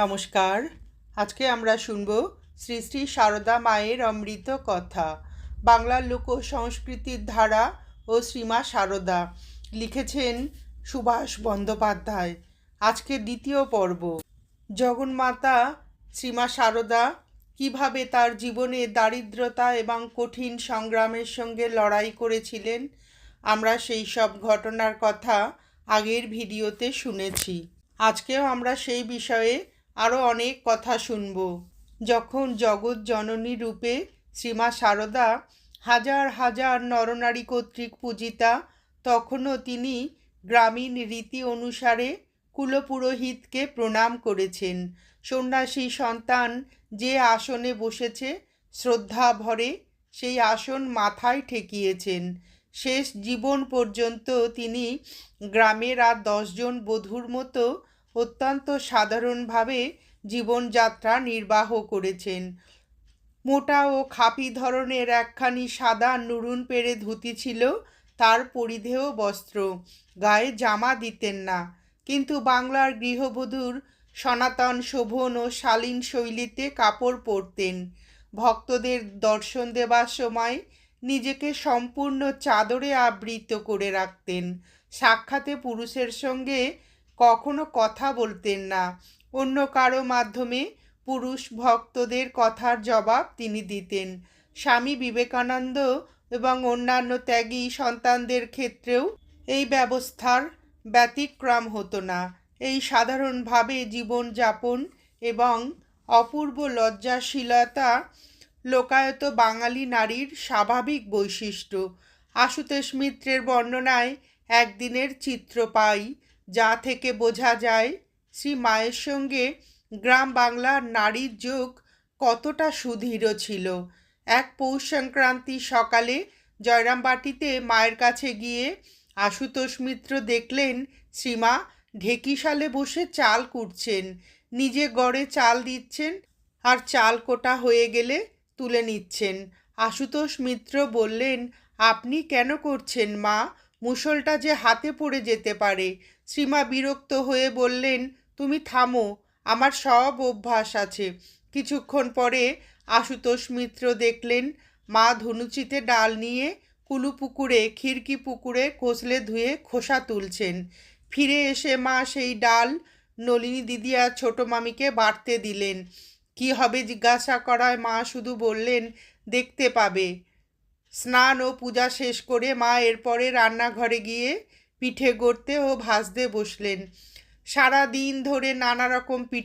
নমস্কার। আজকে আমরা শুনব শ্রী শ্রী সারদা মায়ের অমৃত কথা, বাংলার লোক সংস্কৃতির ধারা ও শ্রীমা সারদা লিখেছেন সুভাষ বন্দ্যোপাধ্যায়। আজকে দ্বিতীয় পর্ব, জগন্মাতা শ্রীমা সারদা কীভাবে তার জীবনে দারিদ্রতা এবং কঠিন সংগ্রামের সঙ্গে লড়াই করেছিলেন, আমরা সেই সব ঘটনার কথা আগের ভিডিওতে শুনেছি। আজকেও আমরা সেই বিষয়ে আরও অনেক কথা শুনব। যখন জগৎ জননী রূপে শ্রীমা সারদা হাজার হাজার নরনারী কর্তৃক পূজিতা, তখনও তিনি গ্রামীণ রীতি অনুসারে কুলপুরোহিতকে প্রণাম করেছেন। সন্ন্যাসী সন্তান যে আসনে বসেছে, শ্রদ্ধা ভরে সেই আসন মাথায় ঠেকিয়েছেন। শেষ জীবন পর্যন্ত তিনি গ্রামের আর দশজন বধূর মতো অত্যন্ত সাধারণভাবে জীবনযাত্রা নির্বাহ করেছেন। মোটা ও খাপি ধরনের একখানি সাদা নুরুন পেরে ধুতি ছিল, তার পরিধেয় বস্ত্র। গায়ে জামা দিতেন না। কিন্তু বাংলার গৃহবধূর সনাতন শোভন ও শালীন শৈলীতে কাপড় পরতেন। ভক্তদের দর্শন দেবার সময় নিজেকে সম্পূর্ণ চাদরে আবৃত করে রাখতেন। সাক্ষাতে পুরুষের সঙ্গে কখনো কথা বলতেন না। অন্য কারও মাধ্যমে পুরুষ ভক্তদের কথার জবাব তিনি দিতেন। স্বামী বিবেকানন্দ এবং অন্যান্য ত্যাগী সন্তানদের ক্ষেত্রেও এই ব্যবস্থার ব্যতিক্রম হতো না। এই সাধারণভাবে জীবনযাপন এবং অপূর্ব লজ্জাশীলতা লোকায়ত বাঙালি নারীর স্বাভাবিক বৈশিষ্ট্য। আশুতোষ মিত্রের বর্ণনায় একদিনের চিত্র পাই। যা থেকে বোঝা যায়, শ্রী মায়ের সঙ্গে গ্রাম বাংলার নারীর যোগ কতটা সুদৃঢ় ছিল। এক পৌষ সংক্রান্তি সকালে জয়রামবাটিতে মায়ের কাছে গিয়ে আশুতোষ মিত্র দেখলেন, শ্রীমা, ঢেকিশালে বসে চাল কুটছেন। নিজে গড়ে চাল দিচ্ছেন আর চাল কোটা হয়ে গেলে তুলে নিচ্ছেন। আশুতোষ মিত্র বললেন, আপনি কেন করছেন মা? মুসলটা যে হাতে পড়ে যেতে পারে। শ্রীমা বিরক্ত হয়ে বললেন, তুমি থামো, আমার সব অভ্যাস আছে। কিছুক্ষণ পরে আশুতোষ মিত্র দেখলেন, মা ধনুচিতে ডাল নিয়ে কুলু পুকুরে, খিড়কি পুকুরে কষলে ধুয়ে খোসা তুলছেন। ফিরে এসে মা সেই ডাল নলিনী দিদি আর ছোটো মামিকে বাড়তে দিলেন। কি হবে জিজ্ঞাসা করায় মা? শুধু বললেন, দেখতে পাবে। স্নান ও পূজা শেষ করে মা এরপরে রান্নাঘরে গিয়ে পিঠে গড়তে ও ভাজতে বসলেন। সারা দিন ধরে নানা রকম পিঠে